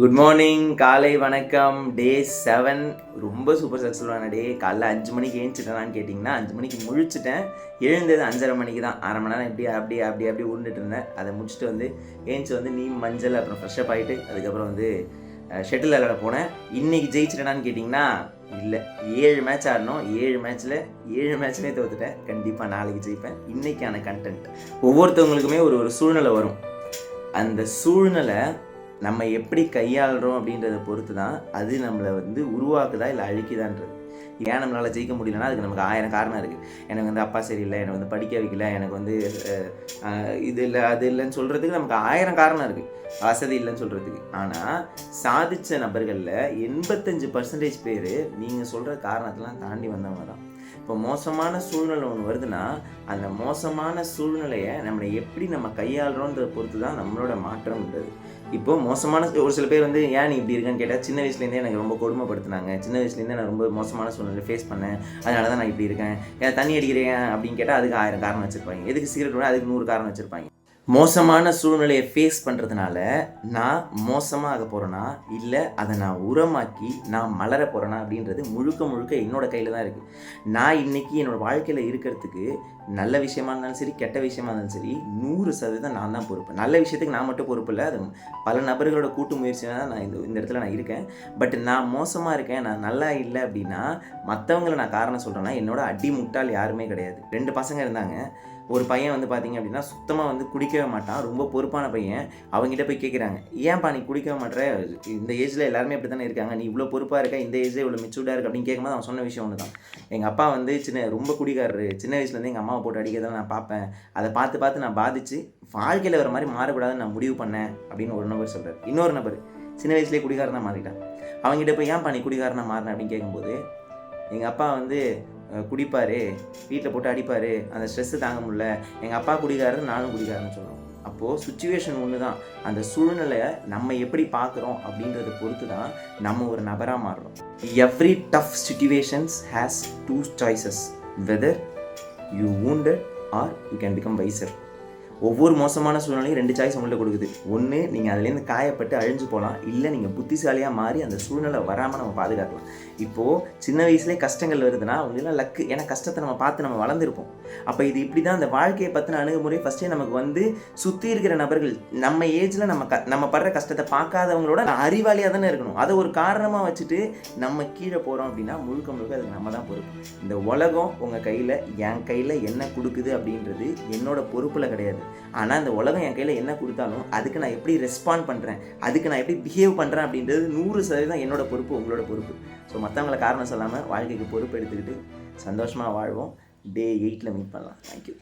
Good morning காலை வணக்கம். டே seven ரொம்ப சூப்பர் சக்ஸஸ்ஃபுல்லான டே காலைல அஞ்சு மணிக்கு ஏஞ்சிட்டேனான்னு கேட்டிங்கன்னா அஞ்சு மணிக்கு முழிச்சிட்டேன். எழுந்தது அஞ்சரை மணிக்கு தான். அரை மணி நேரம் இப்படி அப்படியே அப்படியே அப்படியே உருண்டுட்டு இருந்தேன். அதை முடிச்சுட்டு வந்து ஏஞ்சி வந்து நீ மஞ்சள் அப்புறம் ஃப்ரெஷ்அப் ஆகிட்டு அதுக்கப்புறம் வந்து ஷட்டில் விளையாட போனேன். இன்னைக்கு ஜெயிச்சிட்டேனான்னு கேட்டிங்கன்னா இல்லை. ஏழு மேட்ச் ஆடணும். ஏழு மேட்ச்சில் ஏழு மேட்ச்லேயே தோத்துட்டேன். கண்டிப்பாக நாளைக்கு ஜெயிப்பேன். இன்னைக்கான கண்டென்ட் ஒவ்வொருத்தவங்களுக்குமே ஒரு ஒரு சூழ்நிலை வரும். அந்த சூழ்நிலை நம்ம எப்படி கையாளுறோம் அப்படின்றத பொறுத்து தான் அது நம்மளை வந்து உருவாக்குதா இல்லை அழிக்குதான்றது. ஏன் நம்மளால் ஜெயிக்க முடியலன்னா அதுக்கு நமக்கு ஆயிரம் காரணம் இருக்குது எனக்கு வந்து அப்பா சரியில்லை எனக்கு வந்து படிக்க வைக்கல எனக்கு வந்து இது இல்லை அது இல்லைன்னு சொல்கிறதுக்கு நமக்கு ஆயிரம் காரணம் இருக்குது வசதி இல்லைன்னு சொல்கிறதுக்கு ஆனால் சாதித்த நபர்களில் எண்பத்தஞ்சு பர்சன்டேஜ் பேர் நீங்கள் சொல்கிற காரணத்தெல்லாம் தாண்டி வந்தவங்க தான். இப்போ மோசமான சூழ்நிலை ஒன்று வருதுன்னா அந்த மோசமான சூழ்நிலையை நம்மளை எப்படி நம்ம கையாளுறோன்றதை பொறுத்து தான் நம்மளோட மாற்றம்ன்றது இப்போ மோசமான ஒரு சில பேர் வந்து ஏன் நீ இப்படி இருக்கான்னு கேட்டால் சின்ன வயசுலேருந்தே எனக்கு ரொம்ப கொடுமைப்படுத்தினாங்க. சின்ன வயசுலேருந்தே நான் ரொம்ப மோசமான சூழ்நிலை ஃபேஸ் பண்ணேன். அதனால தான் நான் இப்படி இருக்கேன். ஏன் தண்ணி அடிக்கிறேன்? அப்படின்னு கேட்டால் அதுக்கு ஆயிரம் காரணம் வச்சுருப்பாங்க. எதுக்கு சிகரெட் அதுக்கு நூறு காரணம் வச்சுருப்பாங்க. மோசமான சூழ்நிலையை ஃபேஸ் பண்ணுறதுனால நான் மோசமாக ஆக போகிறேனா இல்லை அதை நான் உரமாக்கி நான் மலர போகிறேனா அப்படின்றது முழுக்க முழுக்க என்னோடய கையில் தான் இருக்குது நான் இன்றைக்கி என்னோடய வாழ்க்கையில் இருக்கிறதுக்கு நல்ல விஷயமா இருந்தாலும் சரி கெட்ட விஷயமா இருந்தாலும் சரி நூறு சதவீதம் நான் தான் பொறுப்பு. நல்ல விஷயத்துக்கு நான் மட்டும் பொறுப்பு இல்லை அது பல நபர்களோட கூட்டு முயற்சியாக தான் நான் இந்த இந்த இடத்துல நான் இருக்கேன். பட் நான் மோசமாக இருக்கேன் நான் நல்லா இல்லை அப்படின்னா மற்றவங்களை நான் காரணம் சொல்கிறேன்னா என்னோட அடி முட்டாள் யாருமே கிடையாது. ரெண்டு பசங்க இருந்தாங்க. ஒரு பையன் வந்து பார்த்தீங்க அப்படின்னா சுத்தமாக வந்து குடிக்கவே மாட்டான். ரொம்ப பொறுப்பான பையன். அவங்ககிட்ட போய் கேட்குறாங்க ஏன்ப்பா நீ குடிக்கவே மாட்ற? இந்த ஏஜில் எல்லாருமே அப்படி தானே இருக்காங்க. நீ இவ்வளோ பொறுப்பாக இருக்க இந்த ஏஜில் இவ்வளோ மெச்சூர்டாக இருக்கு அப்படின்னு கேட்கும்போது அவன் சொன்ன விஷயம் ஒன்று தான் எங்கள் அப்பா வந்து சின்ன ரொம்ப குடிக்காரரு சின்ன வயசுலேருந்து எங்கள் அம்மாவை போட்டு அடிக்கிறதெல்லாம் நான் பார்ப்பேன். அதை பார்த்து பார்த்து நான் பாதிச்சு வாழ்க்கையில் வர மாதிரி மாறக்கூடாதுன்னு நான் முடிவு பண்ணேன் அப்படின்னு ஒரு நபர் சொல்கிறார் இன்னொரு நபர் சின்ன வயசுலேயே குடிகாரனாக மாறிட்டான். அவங்ககிட்ட போய் ஏன் நீ குடிகாரனாக மாறினேன் அப்படின்னு கேட்கும்போது எங்கள் அப்பா வந்து குடிப்பார் வீட்டில் போட்டு அடிப்பார் அந்த ஸ்ட்ரெஸ்ஸு தாங்க முடியல. எங்கள் அப்பா குடிகாரர் நானும் குடிகாரன்னு சொல்கிறோம் அப்போது சுச்சுவேஷன் ஒன்று தான் அந்த சூழ்நிலையை நம்ம எப்படி பார்க்குறோம் அப்படின்றத பொறுத்து தான் நம்ம ஒரு நபராக மாறுறோம். Every tough situations has two choices whether you wounded or you can become wiser ஒவ்வொரு மோசமான சூழ்நிலையும் ரெண்டு சாய்ஸ் உங்கள்ட்ட கொடுக்குது. ஒன்று நீங்கள் அதுலேருந்து காயப்பட்டு அழிஞ்சு போகலாம். இல்லை நீங்கள் புத்திசாலியாக மாறி அந்த சூழ்நிலை வராமல் நம்ம பாதுகாக்கலாம். இப்போது சின்ன வயசுலேயே கஷ்டங்கள் வருதுன்னா அவங்களெல்லாம் லக்கு ஏன்னா கஷ்டத்தை நம்ம பார்த்து நம்ம வளர்ந்துருப்போம். அப்போ இது இப்படி தான் அந்த வாழ்க்கையை பற்றின அணுகுமுறை ஃபஸ்ட்டே நமக்கு வந்து சுற்றி இருக்கிற நபர்கள் நம்ம ஏஜில் நம்ம க நம்ம படுற கஷ்டத்தை பார்க்காதவங்களோட அறிவாளியாக தானே இருக்கணும். அதை ஒரு காரணமாக வச்சுட்டு நம்ம கீழே போகிறோம் அப்படின்னா முழுக்க முழுக்க அதுக்கு நம்ம தான் பொறுப்பு. இந்த உலகம் உங்கள் கையில் என் கையில் என்ன கொடுக்குது அப்படின்றது என்னோட பொறுப்பில் கிடையாது. ஆனால் அந்த உலகம் என் கையில் என்ன கொடுத்தாலும் அதுக்கு நான் எப்படி ரெஸ்பாண்ட் பண்ணுறேன் அதுக்கு நான் எப்படி பிஹேவ் பண்ணுறேன் அப்படின்றது நூறு சதவீதம் என்னோட பொறுப்பு உங்களோட பொறுப்பு. ஸோ மற்றவங்களை காரணம் சொல்லாமல் வாழ்க்கைக்கு பொறுப்பு எடுத்துக்கிட்டு சந்தோஷமாக வாழ்வோம். டே எயிட்டில் மீட் பண்ணலாம். தேங்க்யூ